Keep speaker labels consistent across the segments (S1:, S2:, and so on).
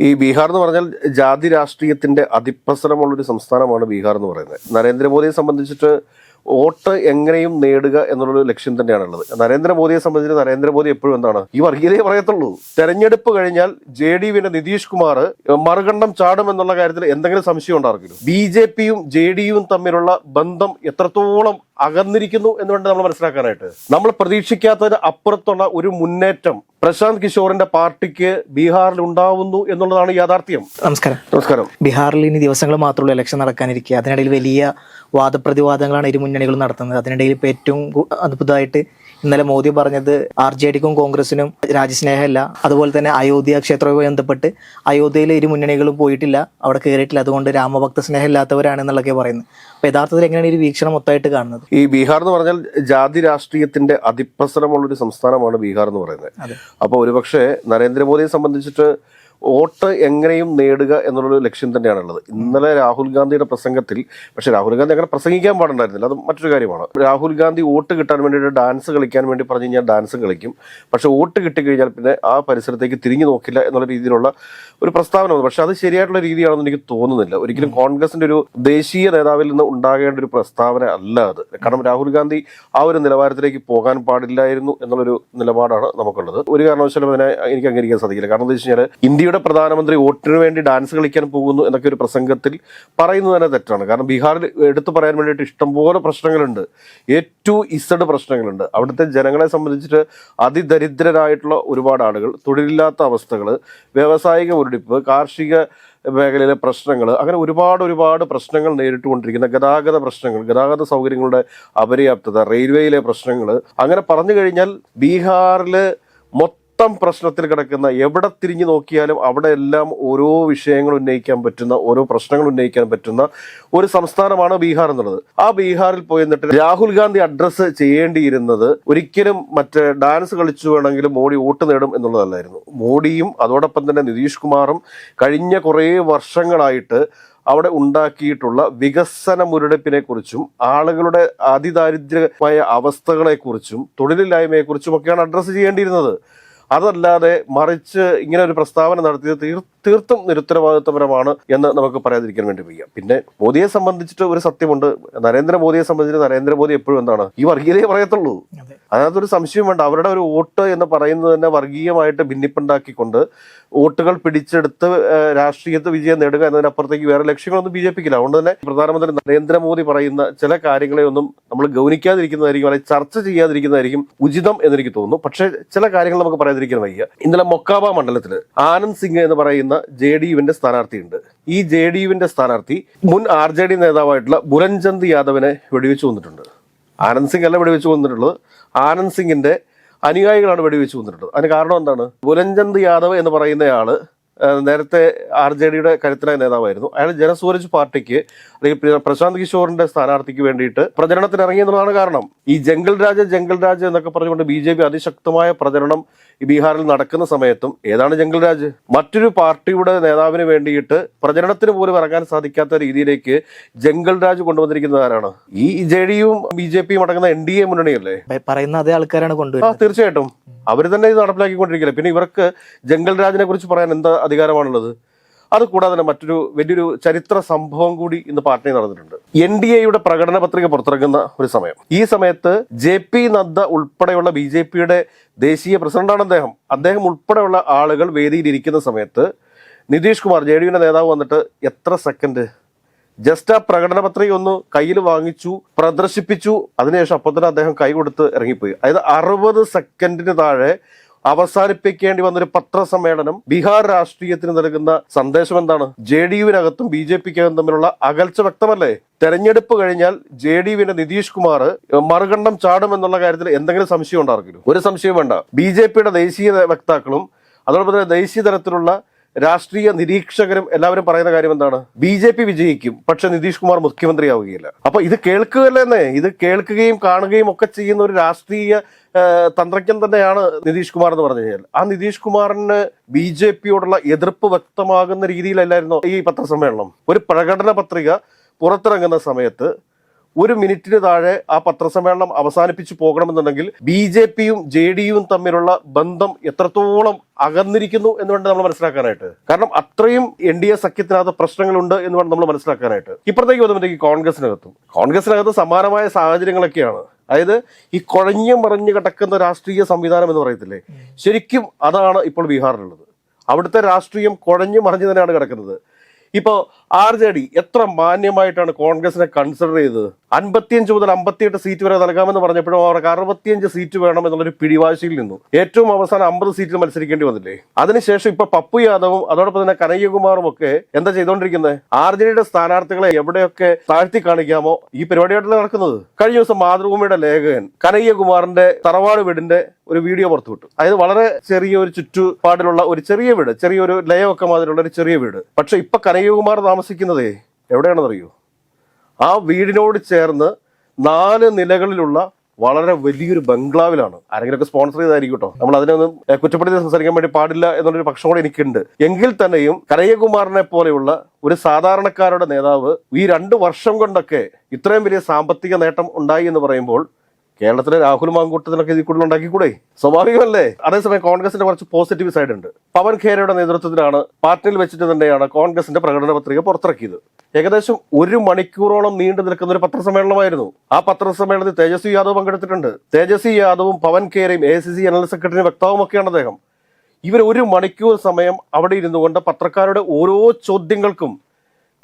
S1: ഈ ബീഹാർ എന്ന് പറഞ്ഞാൽ ജാതി രാഷ്ട്രീയത്തിന്റെ അതിപ്രസരമുള്ള ഒരു സംസ്ഥാനമാണ് ബീഹാർ എന്ന് പറയുന്നത്. നരേന്ദ്രമോദിയെ സംബന്ധിച്ചിട്ട് വോട്ട് എങ്ങനെയും നേടുക എന്നുള്ളൊരു ലക്ഷ്യം തന്നെയാണുള്ളത്. നരേന്ദ്രമോദിയെ സംബന്ധിച്ച് നരേന്ദ്രമോദി എപ്പോഴും എന്താണ് ഈ വർഗീയതയെ പറയത്തുള്ളൂ. തെരഞ്ഞെടുപ്പ് കഴിഞ്ഞാൽ ജെ ഡി യുവിന്റെ നിതീഷ് കുമാർ മറുകണ്ഠം ചാടും എന്നുള്ള കാര്യത്തിൽ എന്തെങ്കിലും സംശയം ഉണ്ടാർക്കില്ല? ബി ജെ പിയും ജെ ഡി യുവും തമ്മിലുള്ള ബന്ധം എത്രത്തോളം അകന്നിരിക്കുന്നു എന്ന് വേണ്ട നമ്മൾ മനസ്സിലാക്കാനായിട്ട്. നമ്മൾ പ്രതീക്ഷിക്കാത്തതിന് അപ്പുറത്തുള്ള ഒരു മുന്നേറ്റം പ്രശാന്ത് കിഷോറിന്റെ പാർട്ടിക്ക് ബീഹാറിൽ ഉണ്ടാവുന്നു എന്നുള്ളതാണ് യാഥാർത്ഥ്യം.
S2: നമസ്കാരം.
S1: നമസ്കാരം.
S2: ബീഹാറിൽ ഇനി ദിവസങ്ങൾ മാത്രമുള്ള ഇലക്ഷൻ നടക്കാനിരിക്കുക. അതിനിടയിൽ വലിയ വാദപ്രതിവാദങ്ങളാണ് ഇരു മുന്നണികളും നടത്തുന്നത്. അതിനിടയിൽ ഇപ്പോൾ ഏറ്റവും അത്ഭുതമായിട്ട് ഇന്നലെ മോദി പറഞ്ഞത് ആർ ജെ ഡിക്കും കോൺഗ്രസിനും രാജ്യസ്നേഹമല്ല. അതുപോലെ തന്നെ അയോധ്യ ക്ഷേത്രവുമായി ബന്ധപ്പെട്ട് അയോധ്യയിൽ ഇരു മുന്നണികളും പോയിട്ടില്ല. അവിടെ കയറിയിട്ടില്ല അതുകൊണ്ട് രാമഭക്ത സ്നേഹമില്ലാത്തവരാണ് എന്നുള്ളതൊക്കെ പറയുന്നത്. അപ്പോൾ യഥാർത്ഥത്തിൽ എങ്ങനെയാണ് ഈ വീക്ഷണം മൊത്തമായിട്ട് കാണുന്നത്?
S1: ഈ ബീഹാർ എന്ന് പറഞ്ഞാൽ ജാതി രാഷ്ട്രീയത്തിന്റെ അതിപ്രസരമുള്ള ഒരു സംസ്ഥാനമാണ് ബീഹാർ എന്ന് പറയുന്നത്. അപ്പോൾ ഒരുപക്ഷെ നരേന്ദ്രമോദിയെ സംബന്ധിച്ചിട്ട് വോട്ട് എങ്ങനെയും നേടുക എന്നുള്ളൊരു ലക്ഷ്യം തന്നെയാണുള്ളത് ഇന്നലെ രാഹുൽ ഗാന്ധിയുടെ പ്രസംഗത്തിൽ പക്ഷെ രാഹുൽ ഗാന്ധി അങ്ങനെ പ്രസംഗിക്കാൻ പാടുണ്ടായിരുന്നില്ല. അത് മറ്റൊരു കാര്യമാണ്. രാഹുൽ ഗാന്ധി വോട്ട് കിട്ടാൻ വേണ്ടിയിട്ട് ഡാൻസ് കളിക്കാൻ വേണ്ടി പറഞ്ഞു കഴിഞ്ഞാൽ ഡാൻസ് കളിക്കും. പക്ഷെ വോട്ട് കിട്ടിക്കഴിഞ്ഞാൽ പിന്നെ ആ പരിസരത്തേക്ക് തിരിഞ്ഞു നോക്കില്ല എന്നുള്ള രീതിയിലുള്ള ഒരു പ്രസ്താവന വന്നു. പക്ഷെ അത് ശരിയായിട്ടുള്ള രീതിയാണെന്ന് എനിക്ക് തോന്നുന്നില്ല. ഒരിക്കലും കോൺഗ്രസിന്റെ ഒരു ദേശീയ നേതാവിൽ നിന്ന് ഉണ്ടാകേണ്ട ഒരു പ്രസ്താവന അല്ല അത്. കാരണം രാഹുൽ ഗാന്ധി ആ ഒരു നിലവാരത്തിലേക്ക് പോകാൻ പാടില്ലായിരുന്നു എന്നുള്ളൊരു നിലപാടാണ് നമുക്കുള്ളത്. ഒരു കാരണവശാലും അതിനെ എനിക്ക് അംഗീകരിക്കാൻ സാധിക്കില്ല. കാരണം എന്താ വെച്ച് കഴിഞ്ഞാൽ ഇന്ത്യയുടെ പ്രധാനമന്ത്രി വോട്ടിന് വേണ്ടി ഡാൻസ് കളിക്കാൻ പോകുന്നു എന്നൊക്കെ ഒരു പ്രസംഗത്തിൽ പറയുന്നത് തന്നെ തെറ്റാണ്. കാരണം ബീഹാറിൽ എടുത്തു പറയാൻ വേണ്ടിയിട്ട് ഇഷ്ടംപോലെ പ്രശ്നങ്ങളുണ്ട്. എ ടു ഇസഡ് പ്രശ്നങ്ങളുണ്ട്. അവിടുത്തെ ജനങ്ങളെ സംബന്ധിച്ചിട്ട് അതിദരിദ്രരായിട്ടുള്ള ഒരുപാട് ആളുകൾ തൊഴിലില്ലാത്ത അവസ്ഥകൾ വ്യാവസായിക മുരടിപ്പ് കാർഷിക മേഖലയിലെ പ്രശ്നങ്ങൾ അങ്ങനെ ഒരുപാട് ഒരുപാട് പ്രശ്നങ്ങൾ നേരിട്ടുകൊണ്ടിരിക്കുന്ന ഗതാഗത പ്രശ്നങ്ങൾ ഗതാഗത സൗകര്യങ്ങളുടെ അപര്യാപ്തത റെയിൽവേയിലെ പ്രശ്നങ്ങൾ അങ്ങനെ പറഞ്ഞു കഴിഞ്ഞാൽ ബീഹാറിൽ മൊത്തം പ്രശ്നത്തിൽ കിടക്കുന്ന എവിടെ തിരിഞ്ഞു നോക്കിയാലും അവിടെ എല്ലാം ഓരോ വിഷയങ്ങൾ ഉന്നയിക്കാൻ പറ്റുന്ന ഓരോ പ്രശ്നങ്ങൾ ഉന്നയിക്കാൻ പറ്റുന്ന ഒരു സംസ്ഥാനമാണ് ബീഹാർ എന്നുള്ളത്. ആ ബീഹാറിൽ പോയി എന്നിട്ട് രാഹുൽ ഗാന്ധി അഡ്രസ്സ് ചെയ്യേണ്ടിയിരുന്നത് ഒരിക്കലും മറ്റേ ഡാൻസ് കളിച്ചു വേണമെങ്കിലും മോഡി വോട്ട് നേടും എന്നുള്ളതല്ലായിരുന്നു. മോഡിയും അതോടൊപ്പം തന്നെ നിതീഷ് കുമാറും കഴിഞ്ഞ കുറേ വർഷങ്ങളായിട്ട് അവിടെ ഉണ്ടാക്കിയിട്ടുള്ള വികസന മുരടിപ്പിനെ കുറിച്ചും ആളുകളുടെ അതിദാരിദ്ര്യമായ അവസ്ഥകളെക്കുറിച്ചും തൊഴിലില്ലായ്മയെക്കുറിച്ചും ഒക്കെയാണ് അഡ്രസ്സ് ചെയ്യേണ്ടിയിരുന്നത്. അതല്ലാതെ മറിച്ച് ഇങ്ങനെ ഒരു പ്രസ്താവന നടത്തിയത് തീർ തീർത്തും നിരുത്തരവാദിത്വപരമാണ് എന്ന് നമുക്ക് പറയാതിരിക്കാൻ വേണ്ടി വയ്യ. പിന്നെ മോദിയെ സംബന്ധിച്ചിട്ട് ഒരു സത്യമുണ്ട്. നരേന്ദ്രമോദിയെ സംബന്ധിച്ച് നരേന്ദ്രമോദി എപ്പോഴും എന്താണ്? ഈ വർഗീയതയെ പറയത്തുള്ളൂ.
S2: അതിനകത്ത്
S1: ഒരു സംശയം വേണ്ട. അവരുടെ ഒരു വോട്ട് എന്ന് പറയുന്നത് തന്നെ വർഗീയമായിട്ട് ഭിന്നിപ്പുണ്ടാക്കിക്കൊണ്ട് വോട്ടുകൾ പിടിച്ചെടുത്ത് രാഷ്ട്രീയത്തെ വിജയം നേടുക എന്നതിനപ്പുറത്തേക്ക് വേറെ ലക്ഷ്യങ്ങളൊന്നും ബി ജെ പിക്കില്ല. അതുകൊണ്ട് തന്നെ പ്രധാനമന്ത്രി നരേന്ദ്രമോദി പറയുന്ന ചില കാര്യങ്ങളെ ഒന്നും നമ്മൾ ഗൗനിക്കാതിരിക്കുന്നതായിരിക്കും അല്ലെങ്കിൽ ചർച്ച ചെയ്യാതിരിക്കുന്നതായിരിക്കും ഉചിതം എന്നെനിക്ക് തോന്നുന്നു. പക്ഷേ ചില കാര്യങ്ങൾ നമുക്ക് പറയാതിരിക്കാൻ വയ്യ. ഇന്നലെ മൊക്കാബ മണ്ഡലത്തിൽ ആനന്ദ് സിംഗ് എന്ന് പറയുന്ന ജെ ഡി യുവിന്റെ സ്ഥാനാർത്ഥിയുണ്ട്. ഈ ജെ ഡി യുവിന്റെ സ്ഥാനാർത്ഥി മുൻ ആർ ജെ ഡി നേതാവായിട്ടുള്ള ബുരൻചന്ദ് യാദവിനെ വെടിവെച്ച് വന്നിട്ടുണ്ട് ആനന്ദ് സിംഗ് അല്ല വെടിവെച്ച് വന്നിട്ടുള്ളത് ആനന്ദ് സിംഗിന്റെ അനുയായികളാണ് വെടിവെച്ച് കൊന്നിട്ടുള്ളത്. അതിന് കാരണം എന്താണ്? ബുലൻചന്ദ് യാദവ് എന്ന് പറയുന്നയാൾ നേരത്തെ ആർ ജെ ഡിയുടെ കരുത്തനായ നേതാവായിരുന്നു. അയാൾ ജനസൂരജ് പാർട്ടിക്ക് അല്ലെങ്കിൽ പ്ര- പ്രശാന്ത് കിഷോറിന്റെ സ്ഥാനാർത്ഥിക്ക് വേണ്ടിയിട്ട് പ്രചരണത്തിന് ഇറങ്ങി എന്നുള്ളതാണ് കാരണം. ഈ ജംഗിൾ രാജ ജംഗിൾ രാജ് എന്നൊക്കെ പറഞ്ഞുകൊണ്ട് ബി ജെ പി അതിശക്തമായ പ്രചരണം ഈ ബീഹാറിൽ നടക്കുന്ന സമയത്തും ഏതാണ് ജംഗിൾ രാജ്? മറ്റൊരു പാർട്ടിയുടെ നേതാവിന് വേണ്ടിയിട്ട് പ്രചരണത്തിന് പോലും ഇറങ്ങാൻ സാധിക്കാത്ത രീതിയിലേക്ക് ജംഗിൾ രാജ് കൊണ്ടുവന്നിരിക്കുന്നത് ആരാണ്? ഈ ജെ ഡിയും ബി ജെ പിയും അടങ്ങുന്ന എൻ ഡി എ മുന്നണിയല്ലേ?
S2: പറയുന്ന അതേ ആൾക്കാരാണ് കൊണ്ടുവരുന്നത്.
S1: തീർച്ചയായിട്ടും. അവർ തന്നെ ഇത് നടപ്പിലാക്കിക്കൊണ്ടിരിക്കില്ല? പിന്നെ ഇവർക്ക് ജംഗൽ രാജിനെ കുറിച്ച് പറയാൻ എന്താ അധികാരമാണുള്ളത്? അത് കൂടാതെ തന്നെ മറ്റൊരു വലിയൊരു ചരിത്ര സംഭവം കൂടി ഇന്ന് പാർട്ടി നടന്നിട്ടുണ്ട്. എൻ ഡി എയുടെ പ്രകടന പത്രിക പുറത്തിറങ്ങുന്ന ഒരു സമയം. ഈ സമയത്ത് ജെ പി നദ്ദ ഉൾപ്പെടെയുള്ള ബി ജെ പിയുടെ ദേശീയ പ്രസിഡന്റാണ് അദ്ദേഹം. അദ്ദേഹം ഉൾപ്പെടെയുള്ള ആളുകൾ വേദിയിലിരിക്കുന്ന സമയത്ത് നിതീഷ് കുമാർ ജെ ഡി നേതാവ് വന്നിട്ട് എത്ര സെക്കൻഡ് ജസ്റ്റ് ആ പ്രകടന പത്രിക ഒന്ന് കയ്യിൽ വാങ്ങിച്ചു പ്രദർശിപ്പിച്ചു. അതിനുശേഷം അപ്പോൾ തന്നെ അദ്ദേഹം കൈ കൊടുത്ത് ഇറങ്ങിപ്പോയി. അതായത് അറുപത് സെക്കൻഡിന് താഴെ അവസാനിപ്പിക്കേണ്ടി വന്നൊരു പത്രസമ്മേളനം ബീഹാർ രാഷ്ട്രീയത്തിന് നൽകുന്ന സന്ദേശം എന്താണ്? ജെ ഡി യുവിനകത്തും ബി ജെ പിക്കകത്തും തമ്മിലുള്ള അകൽച്ച വ്യക്തമല്ലേ? തെരഞ്ഞെടുപ്പ് കഴിഞ്ഞാൽ ജെ ഡി യുവിന്റെ നിതീഷ് കുമാർ മറുകണ്ഠം ചാടുമെന്നുള്ള കാര്യത്തിൽ എന്തെങ്കിലും സംശയം ഉണ്ടാർക്കില്ല ഒരു സംശയം വേണ്ട. ബി ജെ പിയുടെ ദേശീയ വക്താക്കളും അതോടൊപ്പം തന്നെ ദേശീയ തലത്തിലുള്ള രാഷ്ട്രീയ നിരീക്ഷകരും എല്ലാവരും പറയുന്ന കാര്യം എന്താണ്? ബി ജെ പി വിജയിക്കും പക്ഷെ നിതീഷ് കുമാർ മുഖ്യമന്ത്രിയാവുകയില്ല. അപ്പൊ ഇത് കേൾക്കുകയല്ലേ ഇത് കേൾക്കുകയും കാണുകയും ഒക്കെ ചെയ്യുന്ന ഒരു രാഷ്ട്രീയ തന്ത്രജ്ഞൻ തന്നെയാണ് നിതീഷ് കുമാർ എന്ന് പറഞ്ഞു കഴിഞ്ഞാൽ. ആ നിതീഷ് കുമാറിന് ബി ജെ പിയോടുള്ള എതിർപ്പ് വ്യക്തമാകുന്ന രീതിയിലല്ലായിരുന്നു ഈ പത്രസമ്മേളനം? ഒരു പ്രകടന പത്രിക പുറത്തിറങ്ങുന്ന സമയത്ത് ഒരു മിനിറ്റിന് താഴെ ആ പത്രസമ്മേളനം അവസാനിപ്പിച്ചു പോകണമെന്നുണ്ടെങ്കിൽ ബി ജെ പിയും ജെ ഡിയും തമ്മിലുള്ള ബന്ധം എത്രത്തോളം അകന്നിരിക്കുന്നു എന്ന് വേണ്ട നമ്മൾ മനസ്സിലാക്കാനായിട്ട്. കാരണം അത്രയും എൻ ഡി എ സഖ്യത്തിനകത്ത് പ്രശ്നങ്ങളുണ്ട് എന്ന് വേണം നമ്മൾ മനസ്സിലാക്കാനായിട്ട്. ഇപ്പുറത്തേക്ക് വന്നപ്പോഴത്തേക്ക് കോൺഗ്രസിനകത്തും. കോൺഗ്രസിനകത്ത് സമാനമായ സാഹചര്യങ്ങളൊക്കെയാണ്. അതായത് ഈ കുഴഞ്ഞു മറിഞ്ഞു കിടക്കുന്ന രാഷ്ട്രീയ സംവിധാനം എന്ന് പറയത്തില്ലേ? ശരിക്കും അതാണ് ഇപ്പോൾ ബീഹാറിലുള്ളത്. അവിടുത്തെ രാഷ്ട്രീയം കുഴഞ്ഞു മറിഞ്ഞു തന്നെയാണ് കിടക്കുന്നത്. ഇപ്പോൾ ആർ ജെ ഡി എത്ര മാന്യമായിട്ടാണ് കോൺഗ്രസിനെ കൺസിഡർ ചെയ്തത്? അൻപത്തിയഞ്ച് മുതൽ അമ്പത്തിയെട്ട് സീറ്റ് വരെ നൽകാമെന്ന് പറഞ്ഞപ്പോഴും അവർക്ക് അറുപത്തിയഞ്ച് സീറ്റ് വേണം എന്നുള്ളൊരു പിടിവാശിയിൽ നിന്നു. ഏറ്റവും അവസാനം അമ്പത് സീറ്റിൽ മത്സരിക്കേണ്ടി വന്നില്ലേ? അതിനുശേഷം ഇപ്പൊ പപ്പു യാദവും അതോടൊപ്പം തന്നെ കനയ്യകുമാറും ഒക്കെ എന്താ ചെയ്തുകൊണ്ടിരിക്കുന്നത് ആർ ജെ ഡിയുടെ സ്ഥാനാർത്ഥികളെ എവിടെയൊക്കെ താഴ്ത്തി കാണിക്കാമോ ഈ പരിപാടിയായിട്ട് നടക്കുന്നത്? കഴിഞ്ഞ ദിവസം മാതൃഭൂമിയുടെ ലേഖകൻ കനയ്യകുമാറിന്റെ തറവാട് വീടിന്റെ ഒരു വീഡിയോ പുറത്തുവിട്ടു അതായത് വളരെ ചെറിയ ഒരു ചുറ്റുപാടിലുള്ള ഒരു ചെറിയ വീട് ചെറിയൊരു ലയമൊക്കെ മാതിരിയുള്ള ഒരു ചെറിയ വീട്. പക്ഷെ ഇപ്പൊ കനയ്യകുമാർ താമസിക്കുന്നതേ എവിടെയാണെന്നറിയോ? ആ വീടിനോട് ചേർന്ന് നാല് നിലകളിലുള്ള വളരെ വലിയൊരു ബംഗ്ലാവിലാണ്. ആരെങ്കിലുമൊക്കെ സ്പോൺസർ ചെയ്തായിരിക്കും കേട്ടോ നമ്മൾ അതിനൊന്നും കുറ്റപ്പെടുത്തി സംസാരിക്കാൻ വേണ്ടി പാടില്ല എന്നുള്ളൊരു പക്ഷം കൂടെ എനിക്കുണ്ട്. എങ്കിൽ തന്നെയും കനയ്യകുമാറിനെ പോലെയുള്ള ഒരു സാധാരണക്കാരുടെ നേതാവ് ഈ രണ്ട് വർഷം കൊണ്ടൊക്കെ ഇത്രയും വലിയ സാമ്പത്തിക നേട്ടം ഉണ്ടായി എന്ന് പറയുമ്പോൾ കേരളത്തിലെ രാഹുൽ മാങ്കൂട്ടത്തിനൊക്കെ ഇതിൽ കൂടുതൽ ഉണ്ടാക്കിക്കൂടെ? സ്വാഭാവികമല്ലേ? അതേസമയം കോൺഗ്രസിന്റെ കുറച്ച് പോസിറ്റീവ് സൈഡ് ഉണ്ട്. പവൻ ഖേരയുടെ നേതൃത്വത്തിലാണ് പാർട്ടിയിൽ വെച്ചിട്ട് തന്നെയാണ് കോൺഗ്രസിന്റെ പ്രകടന പത്രിക പുറത്തിറക്കിയത്. ഏകദേശം ഒരു മണിക്കൂറോളം നീണ്ടു നിൽക്കുന്ന ഒരു പത്രസമ്മേളനമായിരുന്നു. ആ പത്രസമ്മേളനത്തിൽ തേജസ്വി യാദവ് പങ്കെടുത്തിട്ടുണ്ട്. തേജസ്വി യാദവും പവൻ ഖേരയും എ സി സി ജനറൽ സെക്രട്ടറിയും വക്താവുമൊക്കെയാണ് അദ്ദേഹം. ഇവർ ഒരു മണിക്കൂർ സമയം അവിടെ ഇരുന്നുകൊണ്ട് പത്രക്കാരുടെ ഓരോ ചോദ്യങ്ങൾക്കും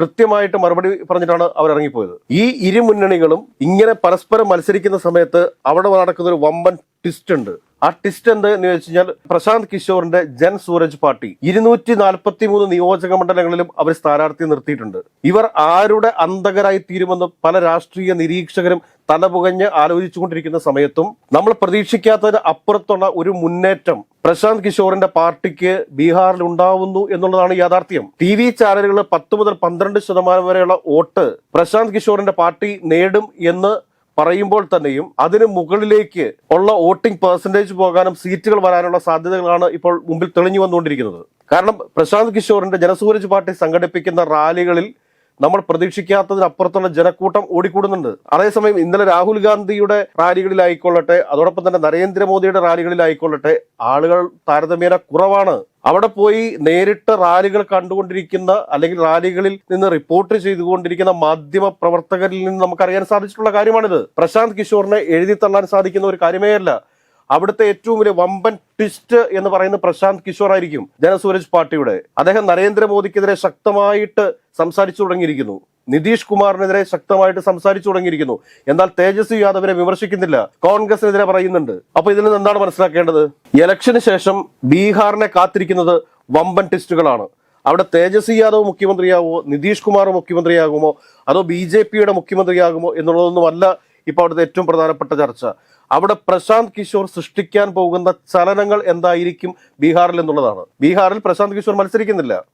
S1: കൃത്യമായിട്ട് മറുപടി പറഞ്ഞിട്ടാണ് അവർ ഇറങ്ങിപ്പോയത്. ഈ ഇരുമുന്നണികളും ഇങ്ങനെ പരസ്പരം മത്സരിക്കുന്ന സമയത്ത് അവിടെ നടക്കുന്ന ഒരു വമ്പൻ ട്വിസ്റ്റ് ഉണ്ട്. ആ ട്വിസ്റ്റ് എന്ത് എന്ന് വെച്ച് കഴിഞ്ഞാൽ പ്രശാന്ത് കിഷോറിന്റെ ജൻ സൂരജ് പാർട്ടി. ഇരുന്നൂറ്റി നാൽപ്പത്തി മൂന്ന് നിയോജക മണ്ഡലങ്ങളിലും അവർ സ്ഥാനാർത്ഥി നിർത്തിയിട്ടുണ്ട്. ഇവർ ആരുടെ അന്തകരായി തീരുമെന്ന് പല രാഷ്ട്രീയ നിരീക്ഷകരും തലപുകഞ്ഞ് ആലോചിച്ചുകൊണ്ടിരിക്കുന്ന സമയത്തും നമ്മൾ പ്രതീക്ഷിക്കാത്തതിന് അപ്പുറത്തുള്ള ഒരു മുന്നേറ്റം പ്രശാന്ത് കിഷോറിന്റെ പാർട്ടിക്ക് ബീഹാറിൽ ഉണ്ടാവുന്നു എന്നുള്ളതാണ് യാഥാർത്ഥ്യം. ടി വി ചാനലുകൾ പത്ത് മുതൽ പന്ത്രണ്ട് ശതമാനം വരെയുള്ള വോട്ട് പ്രശാന്ത് കിഷോറിന്റെ പാർട്ടി നേടും എന്ന് പറയുമ്പോൾ തന്നെയും അതിന് മുകളിലേക്ക് ഉള്ള വോട്ടിംഗ് പെർസെന്റേജ് പോകാനും സീറ്റുകൾ വരാനുള്ള സാധ്യതകളാണ് ഇപ്പോൾ മുമ്പിൽ തെളിഞ്ഞു വന്നുകൊണ്ടിരിക്കുന്നത്. കാരണം പ്രശാന്ത് കിഷോറിന്റെ ജനസൂരജ് പാർട്ടി സംഘടിപ്പിക്കുന്ന റാലികളിൽ നമ്മൾ പ്രതീക്ഷിക്കാത്തതിനപ്പുറത്തുള്ള ജനക്കൂട്ടം ഓടിക്കൂടുന്നുണ്ട്. അതേസമയം ഇന്നലെ രാഹുൽ ഗാന്ധിയുടെ റാലികളിലായിക്കൊള്ളട്ടെ അതോടൊപ്പം തന്നെ നരേന്ദ്രമോദിയുടെ റാലികളിലായിക്കൊള്ളട്ടെ ആളുകൾ താരതമ്യേന കുറവാണ്. അവിടെ പോയി നേരിട്ട് റാലികൾ കണ്ടുകൊണ്ടിരിക്കുന്ന അല്ലെങ്കിൽ റാലികളിൽ നിന്ന് റിപ്പോർട്ട് ചെയ്തുകൊണ്ടിരിക്കുന്ന മാധ്യമ പ്രവർത്തകരിൽ നിന്ന് നമുക്ക് അറിയാൻ സാധിച്ചിട്ടുള്ള കാര്യമാണിത്. പ്രശാന്ത് കിഷോറിനെ എഴുതി തള്ളാൻ സാധിക്കുന്ന ഒരു കാര്യമേ അല്ല അവിടുത്തെ ഏറ്റവും വലിയ വമ്പൻ ട്വിസ്റ്റ് എന്ന് പറയുന്ന പ്രശാന്ത് കിഷോർ ആയിരിക്കും ജനസൂരജ് പാർട്ടിയുടെ. അദ്ദേഹം നരേന്ദ്രമോദിക്കെതിരെ ശക്തമായിട്ട് സംസാരിച്ചു തുടങ്ങിയിരിക്കുന്നു. നിതീഷ് കുമാറിനെതിരെ ശക്തമായിട്ട് സംസാരിച്ചു തുടങ്ങിയിരിക്കുന്നു. എന്നാൽ തേജസ്വി യാദവിനെ വിമർശിക്കുന്നില്ല. കോൺഗ്രസിനെതിരെ പറയുന്നുണ്ട്. അപ്പൊ ഇതിൽ നിന്ന് എന്താണ് മനസ്സിലാക്കേണ്ടത്? ഇലക്ഷന് ശേഷം ബീഹാറിനെ കാത്തിരിക്കുന്നത് വമ്പൻ ട്വിസ്റ്റുകളാണ് അവിടെ തേജസ്വി യാദവ് മുഖ്യമന്ത്രിയാകുമോ നിതീഷ് കുമാർ മുഖ്യമന്ത്രിയാകുമോ അതോ ബി ജെ പിയുടെ മുഖ്യമന്ത്രിയാകുമോ എന്നുള്ളതൊന്നുമല്ല ഇപ്പൊ അവിടുത്തെ ഏറ്റവും പ്രധാനപ്പെട്ട ചർച്ച. അവിടെ പ്രശാന്ത് കിഷോർ സൃഷ്ടിക്കാൻ പോകുന്ന ചലനങ്ങൾ എന്തായിരിക്കും ബീഹാറിൽ എന്നുള്ളതാണ്. ബീഹാറിൽ പ്രശാന്ത് കിഷോർ മത്സരിക്കുന്നില്ല.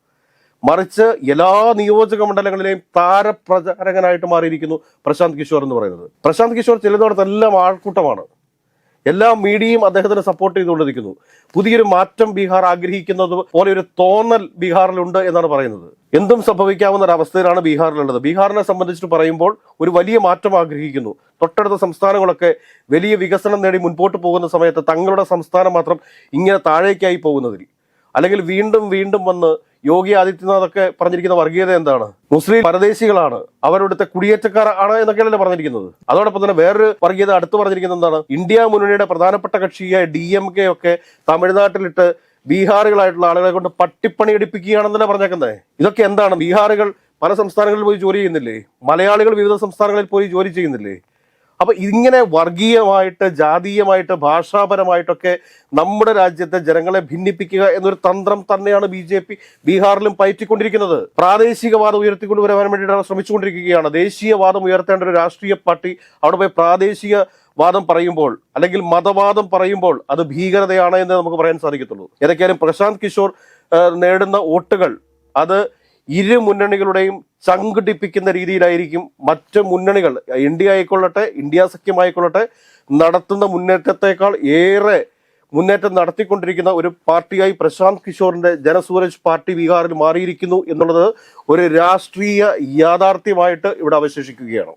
S1: മറിച്ച് എല്ലാ നിയോജക മണ്ഡലങ്ങളിലെയും താരപ്രചാരകനായിട്ട് മാറിയിരിക്കുന്നു പ്രശാന്ത് കിഷോർ എന്ന് പറയുന്നത്. പ്രശാന്ത് കിഷോർ ചെല്ലുന്നിടത്തെല്ലാം ആൾക്കൂട്ടമാണ്. എല്ലാ മീഡിയയും അദ്ദേഹത്തിന് സപ്പോർട്ട് ചെയ്തുകൊണ്ടിരിക്കുന്നു. പുതിയൊരു മാറ്റം ബീഹാർ ആഗ്രഹിക്കുന്നത് പോലെ ഒരു തോന്നൽ ബീഹാറിലുണ്ട് എന്നാണ് പറയുന്നത്. എന്തും സംഭവിക്കാവുന്ന ഒരു അവസ്ഥയിലാണ് ബീഹാറിലുള്ളത്. ബീഹാറിനെ സംബന്ധിച്ചിട്ട് പറയുമ്പോൾ ഒരു വലിയ മാറ്റം ആഗ്രഹിക്കുന്നു. തൊട്ടടുത്ത സംസ്ഥാനങ്ങളൊക്കെ വലിയ വികസനം നേടി മുൻപോട്ട് പോകുന്ന സമയത്ത് തങ്ങളുടെ സംസ്ഥാനം മാത്രം ഇങ്ങനെ താഴേക്കായി പോകുന്നതിൽ. അല്ലെങ്കിൽ വീണ്ടും വീണ്ടും വന്ന് യോഗി ആദിത്യനാഥൊക്കെ പറഞ്ഞിരിക്കുന്ന വർഗീയത എന്താണ്? മുസ്ലിം പരദേശികളാണ്. അവരുടെ കുടിയേറ്റക്കാർ ആണ് എന്നൊക്കെയല്ലേ പറഞ്ഞിരിക്കുന്നത്. അതോടൊപ്പം തന്നെ വേറൊരു വർഗീയത അടുത്ത് പറഞ്ഞിരിക്കുന്നത് എന്താണ്? ഇന്ത്യ മുന്നണിയുടെ പ്രധാനപ്പെട്ട കക്ഷിയായ ഡി എം കെ ഒക്കെ തമിഴ്നാട്ടിലിട്ട് ബീഹാറുകളായിട്ടുള്ള ആളുകളെ കൊണ്ട് പട്ടിപ്പണി എടുപ്പിക്കുകയാണെന്നല്ലേ പറഞ്ഞേക്കുന്നത് ഇതൊക്കെ എന്താണ്? ബീഹാറുകൾ പല സംസ്ഥാനങ്ങളിൽ പോയി ജോലി ചെയ്യുന്നില്ലേ? മലയാളികൾ വിവിധ സംസ്ഥാനങ്ങളിൽ പോയി ജോലി ചെയ്യുന്നില്ലേ? അപ്പൊ ഇങ്ങനെ വർഗീയമായിട്ട് ജാതീയമായിട്ട് ഭാഷാപരമായിട്ടൊക്കെ നമ്മുടെ രാജ്യത്തെ ജനങ്ങളെ ഭിന്നിപ്പിക്കുക എന്നൊരു തന്ത്രം തന്നെയാണ് ബി ജെ പി ബീഹാറിലും പയറ്റിക്കൊണ്ടിരിക്കുന്നത്. പ്രാദേശികവാദം ഉയർത്തിക്കൊണ്ടുവരാൻ വേണ്ടിയിട്ടാണ് ശ്രമിച്ചുകൊണ്ടിരിക്കുകയാണ്. ദേശീയവാദം ഉയർത്തേണ്ട ഒരു രാഷ്ട്രീയ പാർട്ടി അവിടെ പോയി പ്രാദേശിക വാദം പറയുമ്പോൾ അല്ലെങ്കിൽ മതവാദം പറയുമ്പോൾ അത് ഭീകരതയാണ് എന്ന് നമുക്ക് പറയാൻ സാധിക്കത്തുള്ളൂ. ഏതൊക്കെയാലും പ്രശാന്ത് കിഷോർ നേടുന്ന വോട്ടുകൾ അത് ഇരു മുന്നണികളുടെയും ചങ്കിടിപ്പിക്കുന്ന രീതിയിലായിരിക്കും മറ്റ് മുന്നണികൾ ഇന്ത്യ ആയിക്കൊള്ളട്ടെ ഇന്ത്യ സഖ്യമായിക്കൊള്ളട്ടെ നടത്തുന്ന മുന്നേറ്റത്തെക്കാൾ ഏറെ മുന്നേറ്റം നടത്തിക്കൊണ്ടിരിക്കുന്ന ഒരു പാർട്ടിയായി പ്രശാന്ത് കിഷോറിന്റെ ജനസൂരജ് പാർട്ടി ബീഹാറിൽ മാറിയിരിക്കുന്നു എന്നുള്ളത് ഒരു രാഷ്ട്രീയ യാഥാർത്ഥ്യമായിട്ട് ഇവിടെ അവശേഷിക്കുകയാണ്.